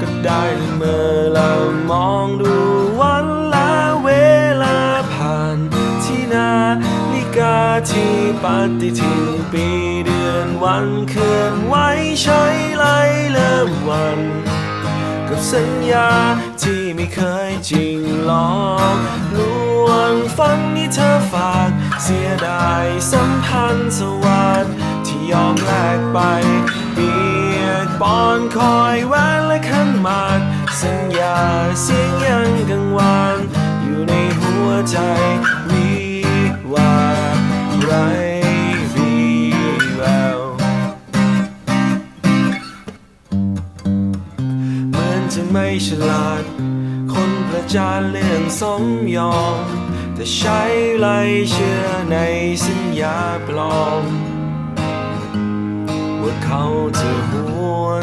ก็ได้เมื่อเรามองดูวันและเวลาผ่านที่นาฬิกาที่ปฏิทินปีเดือนวันเคลื่อนไหวใช้ไล่เริ่มวัน กับสัญญาที่ไม่เคยจริงหลอกลวงฝันที่เธอฝาก เสียดายสัมพันธ์สวัสดิ์ที่ยอมแลกไป ปอนคอยแวนและขันหมากสัญญาเสียงยังกังวานอยู่ในหัวใจวิวาไรวีแววเหมือนจะไม่ฉลาด คนประจานเรื่องสมยอม แต่ใช้ไล่เชื่อในสัญญาปลอม 靠着我